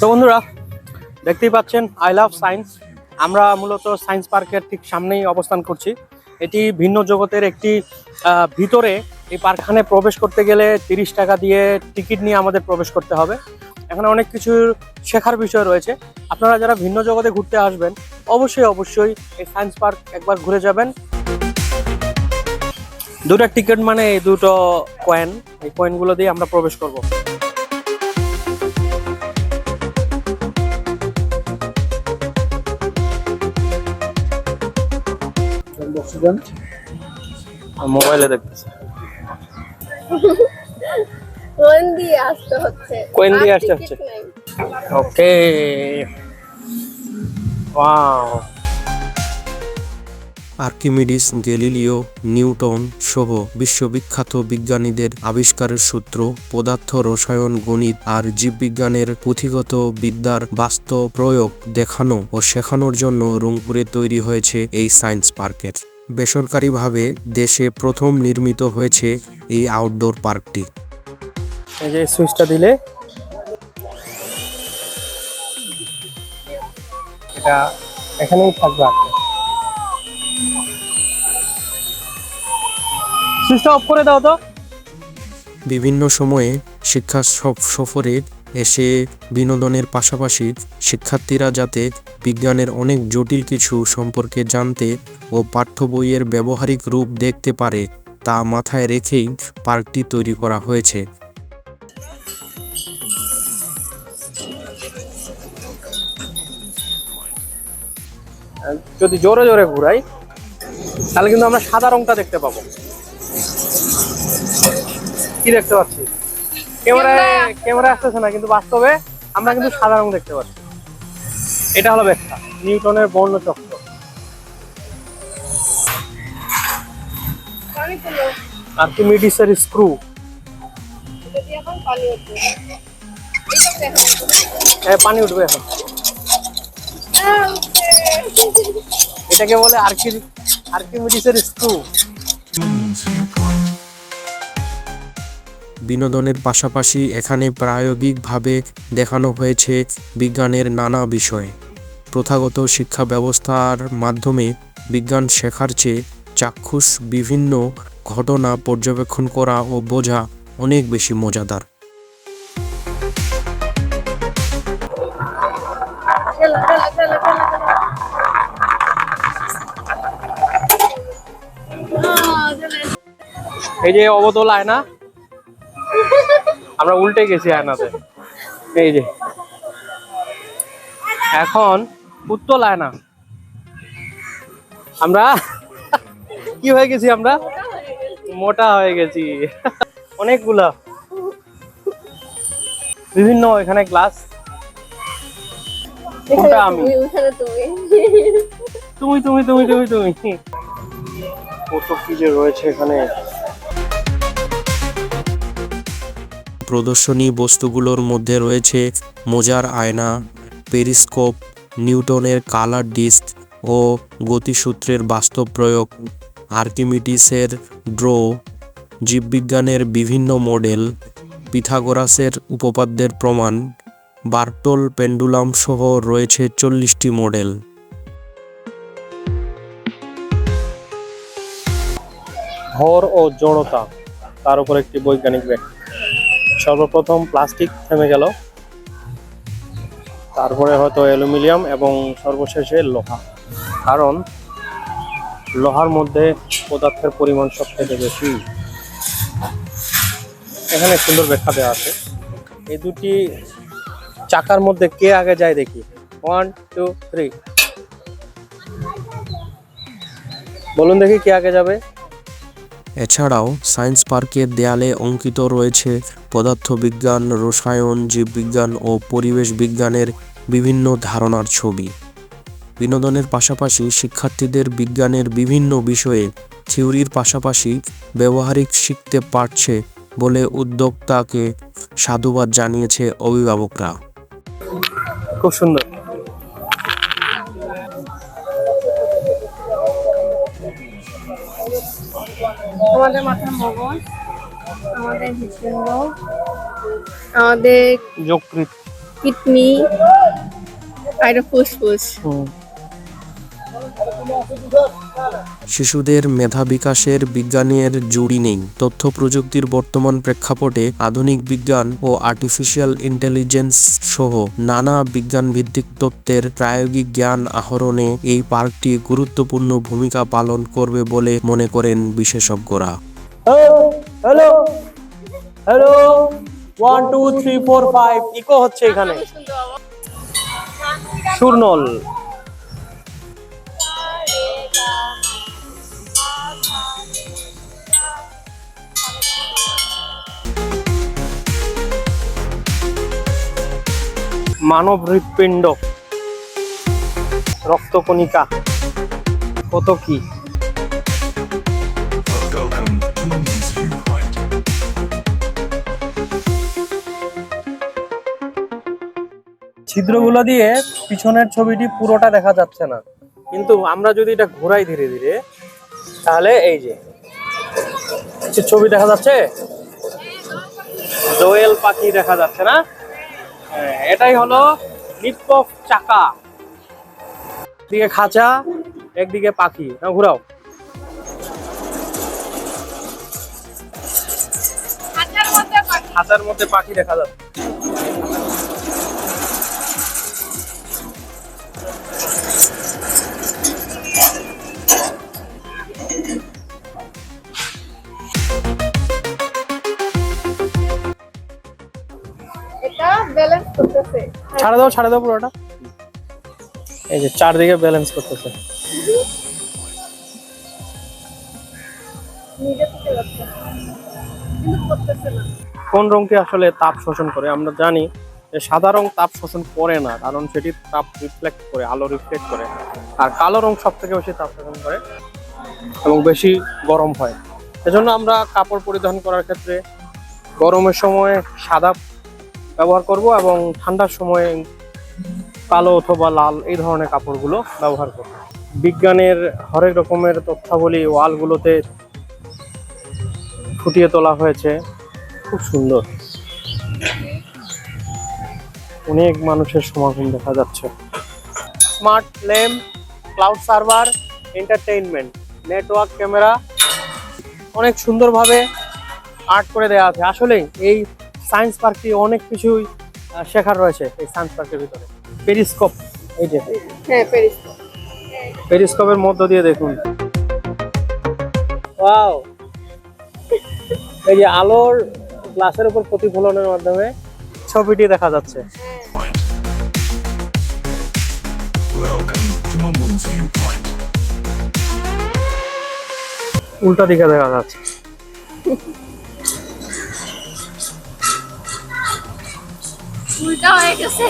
তো বন্ধুরা, দেখতেই পাচ্ছেন আই লাভ সায়েন্স আমরা মূলত সায়েন্স পার্কের ঠিক সামনেই অবস্থান করছি। এটি ভিন্ন জগতের একটি ভিতরে এই পার্কখানে প্রবেশ করতে গেলে তিরিশ টাকা দিয়ে টিকিট নিয়ে আমাদের প্রবেশ করতে হবে। এখানে অনেক কিছু শেখার বিষয় রয়েছে। আপনারা যারা ভিন্ন জগতে ঘুরতে আসবেন, অবশ্যই অবশ্যই এই সায়েন্স পার্ক একবার ঘুরে যাবেন। দুটো টিকিট মানে এই দুটো কয়েন এই কয়েনগুলো দিয়ে আমরা প্রবেশ করব। মোবাইলে দেখতেছি। কোন দিয়ে আসতে হচ্ছে? কোন দিয়ে আসতে হচ্ছে? Okay. Wow. Archimedes Galileo Newton সহ বিশ্ববিখ্যাত বিজ্ঞানীদের আবিষ্কারের সূত্র পদার্থ রসায়ন গণিত আর জীববিজ্ঞানের পুঁথিগত বিদ্যার বাস্তব প্রয়োগ দেখানো ও শেখানোর জন্য রংপুরে তৈরি হয়েছে এই সায়েন্স পার্কের। বেসরকারিভাবে দেশে প্রথম নির্মিত হয়েছে এই আউটডোর পার্কটি। এই যে সুইচটা দিলে। এটা এখানেই থাকবে আপনি সুইচটা অফ করে দাও তো। বিভিন্ন সময়ে শিক্ষা সফ- সফরে এসে বিনোদনের পাশাপাশি শিক্ষার্থীরা যাতে বিজ্ঞানের অনেক জটিল কিছু সম্পর্কে জানতে ও পাঠ্য বইয়ের ব্যবহারিক রূপ দেখতে পারে, তা মাথায় রেখেই পার্কটি তৈরি করা হয়েছে। যদি জোরে জোরে ঘুরাই, তাহলে কিন্তু আমরা সাদা রংটা দেখতে পাবো। কি দেখতে পাচ্ছি ক্যামেরায় ক্যামেরা আসতেছে না কিন্তু বাস্তবে আমরা কিন্তু সাদা রং দেখতে পাচ্ছি। এটা হলো ব্যাখ্যা নিউটনের বর্ণচক্র পানি তুলো। আর্কিমিডিসের স্ক্রু। হ্যাঁ পানি উঠবে এখন। এটাকে বলে আর্কি আর্কিমিডিসের স্ক্রু। বিনোদনের পাশাপাশি এখানে প্রায়োগিকভাবে দেখানো হয়েছে বিজ্ঞানের নানা বিষয় প্রথাগত শিক্ষা ব্যবস্থার মাধ্যমে বিজ্ঞান শেখার চেয়ে চাক্ষুষ বিভিন্ন ঘটনা পর্যবেক্ষণ করা ও বোঝা অনেক বেশি মজাদার। এই যে অবতল আয়না আমরা উল্টে গেছি আয়নাতে। এই যে। এখন উত্তল আয়না। আমরা কি হয়ে গেছি আমরা? মোটা হয়ে গেছি। অনেকগুলা। বিভিন্ন এখানে গ্লাস কোনটা আমি? তুমি, তুমি। তুমি তুমি তুমি তুমি। তুমি কত কি যে রয়েছে এখানে? প্রদর্শনী বস্তুগুলোর মধ্যে রয়েছে মোজার আয়না, পেরিস্কোপ, নিউটনের কালার ডিস্ক ও গতিসূত্রের বাস্তব প্রয়োগ, আর্কিমিডিসের ড্র, জীববিজ্ঞানের বিভিন্ন মডেল, পিথাগোরাসের উপপাদ্যের প্রমাণ, বার্টল পেন্ডুলাম সহ রয়েছে চল্লিশটি মডেল। ভর ও জড়তা, তার উপর একটি বৈজ্ঞানিক ব্যাখ্যা। সর্বপ্রথম প্লাস্টিক থেমে গেল। তারপরে হয়তো অ্যালুমিনিয়াম এবং সর্বশেষে লোহা। কারণ লোহার মধ্যে পদার্থের পরিমাণ সব থেকে বেশি। এখানে সুন্দর ব্যাখ্যা দেওয়া আছে। এই দুটি চাকার মধ্যে কে আগে যায় দেখি? ওয়ান টু থ্রি বলুন দেখি কে আগে যাবে। এছাড়াও সায়েন্স পার্কের দেয়ালে অঙ্কিত রয়েছে পদার্থবিজ্ঞান রসায়ন জীববিজ্ঞান ও পরিবেশ বিজ্ঞানের বিভিন্ন ধারণার ছবি। বিনোদনের পাশাপাশি শিক্ষার্থীদের বিজ্ঞানের বিভিন্ন বিষয়ে থিওরির পাশাপাশি ব্যবহারিক শিখতে পারছে বলে উদ্যোক্তাকে সাধুবাদ জানিয়েছে অভিভাবকরা। খুব সুন্দর। আমাদের মাথার মগজ আমাদের হৃৎপিণ্ড আমাদের যকৃত কিডনি আর ফুসফুস। শিশুদের মেধা বিকাশের বিজ্ঞানের জুড়ি নেই। তথ্য প্রযুক্তির বর্তমান প্রেক্ষাপটে আধুনিক বিজ্ঞান ও আর্টিফিশিয়াল ইন্টেলিজেন্স সহ নানা বিজ্ঞান ভিত্তিক তত্ত্বের প্রায়োগিক জ্ঞান আহরণে এই পার্কটি গুরুত্বপূর্ণ ভূমিকা পালন করবে বলে মনে করেন বিশেষজ্ঞরা। Hello hello one two three four five echo হচ্ছে এখানে। সুরনল মানব হৃৎপিণ্ড রক্তকণিকা, কত কি? ছিদ্রগুলো দিয়ে পিছনের ছবিটি পুরোটা দেখা যাচ্ছে না। কিন্তু আমরা যদি এটা ঘোরাই ধীরে ধীরে তাহলে এই যে ছবি দেখা যাচ্ছে? দোয়েল পাখি দেখা যাচ্ছে না? হ্যাঁ, এটাই হলো নিপপ চাকা। দিকে খাঁচা একদিকে পাখি। না ঘুরাও। খাঁচার মধ্যে পাখি দেখা যাচ্ছে। ছাড়ে দাও ছাড়ে দাও পুরোটা। এই যে চারদিকে ব্যালেন্স করতেছে। কোন রংটি আসলে তাপ শোষণ করে? আমরা জানি যে সাদা রং তাপ শোষণ করে না, কারণ সেটি তাপ রিফ্লেক্ট করে, আলো রিফ্লেক্ট করে। আর কালো রং সব থেকে বেশি তাপ শোষণ করে এবং বেশি গরম হয়। এজন্য আমরা কাপড় পরিধান করার ক্ষেত্রে গরমের সময় সাদা ব্যবহার করব এবং ঠান্ডার সময়ে কালো অথবা লাল এই ধরনের কাপড়গুলো ব্যবহার করব। বিজ্ঞানের হরেক রকমের তথ্যাবলী ওয়ালগুলোতে ফুটিয়ে তোলা হয়েছে। খুব সুন্দর। অনেক মানুষের সমাগম দেখা যাচ্ছে। Smart lamp cloud server, entertainment, network camera, অনেক সুন্দরভাবে আর্ট করে দেওয়া আছে। আসলে এই সায়েন্স পার্কটি অনেক কিছুই শেখার রয়েছে এই সায়েন্স পার্কের ভিতরে। পেরিস্কোপ এই যে। হ্যাঁ পেরিস্কোপের মধ্য দিয়ে দেখুন। ওয়াও! এই যে আলোর গ্লাসের উপর প্রতিফলনের মাধ্যমে ছবিটি দেখা যাচ্ছে. উল্টা দিকে দেখা যাচ্ছে। উল্টা হয়ে গেছে